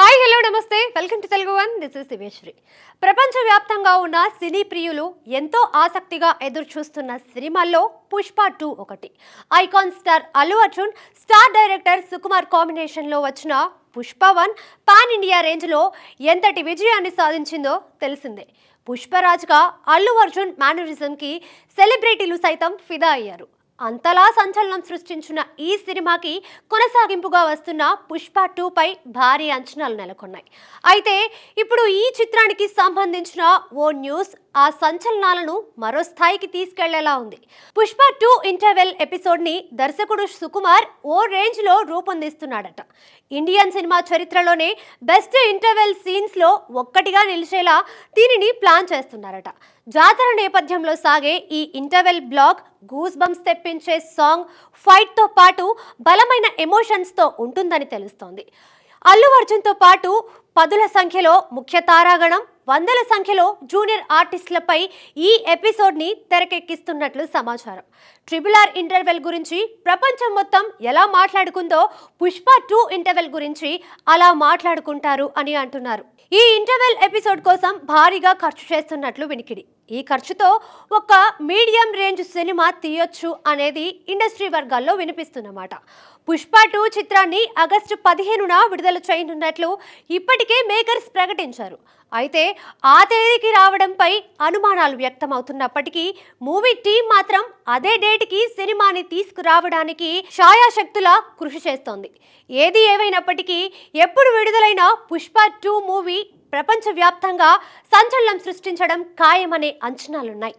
Hi hello నమస్తే. Welcome to Telugu one. This is Diveshwari ప్రపంచవ్యాప్తంగా ఉన్న సినీ ప్రియులు ఎంతో ఆసక్తిగా ఎదురు చూస్తున్న సినిమాల్లో పుష్ప టూ ఒకటి. Icon star Allu Arjun star director Sukumar కాంబినేషన్లో వచ్చిన పుష్ప వన్ పాన్ ఇండియా రేంజ్లో ఎంతటి విజయాన్ని సాధించిందో తెలిసిందే. పుష్పరాజ్గా అల్లు అర్జున్ మేనరిజంకి సెలబ్రిటీలు సైతం ఫిదా అయ్యారు. అంతలా సంచలనం సృష్టించిన ఈ సినిమాకి కొనసాగింపుగా వస్తున్న పుష్ప టూపై భారీ అంచనాలు నెలకొన్నాయి. అయితే ఇప్పుడు ఈ చిత్రానికి సంబంధించిన ఓ న్యూస్ ఆ సంచలనాలను మరో స్థాయికి తీసుకెళ్ళేలా ఉంది. పుష్ప టూ ఇంటర్వెల్ ఎపిసోడ్ని దర్శకుడు సుకుమార్ ఓ రేంజ్లో రూపొందిస్తున్నాడట. ఇండియన్ సినిమా చరిత్రలోనే బెస్ట్ ఇంటర్వెల్ సీన్స్లో ఒక్కటిగా నిలిచేలా దీనిని ప్లాన్ చేస్తున్నారట. జాతర నేపథ్యంలో సాగే ఈ ఇంటర్వెల్ బ్లాక్ గూస్ బంప్స్ తెప్పించే సాంగ్ ఫైట్తో పాటు బలమైన ఎమోషన్స్తో ఉంటుందని తెలుస్తోంది. అల్లు అర్జున్తో పాటు పదుల సంఖ్యలో ముఖ్య తారాగణం వందల సంఖ్యలో జూనియర్ ఆర్టిస్టులపై ఈ ఎపిసోడ్ని తెరకెక్కిస్తున్నట్లు సమాచారం. ట్రిపుల్ ఆర్ ఇంటర్వెల్ గురించి ప్రపంచం మొత్తం ఎలా మాట్లాడుకుందో పుష్ప టూ ఇంటర్వెల్ గురించి అలా మాట్లాడుకుంటారు అని అంటున్నారు. ఈ ఇంటర్వెల్ ఎపిసోడ్ కోసం భారీగా ఖర్చు చేస్తున్నట్లు వినికిడి. ఈ ఖర్చుతో ఒక మీడియం రేంజ్ సినిమా తీయొచ్చు అనేది ఇండస్ట్రీ వర్గాల్లో వినిపిస్తున్నమాట. పుష్ప టూ చిత్రాన్ని ఆగస్టు పదిహేనున విడుదల చేయనున్నట్లు ఇప్పటికే మేకర్స్ ప్రకటించారు. అయితే ఆ తేదీకి రావడంపై అనుమానాలు వ్యక్తమవుతున్నప్పటికీ మూవీ టీం మాత్రం అదే డేట్కి సినిమాని తీసుకురావడానికి ఛాయాశక్తులా కృషి చేస్తోంది. ఏది ఏమైనప్పటికీ ఎప్పుడు విడుదలైన పుష్ప టూ మూవీ ప్రపంచవ్యాప్తంగా సంచలనం సృష్టించడం ఖాయమనే అంచనాలున్నాయి.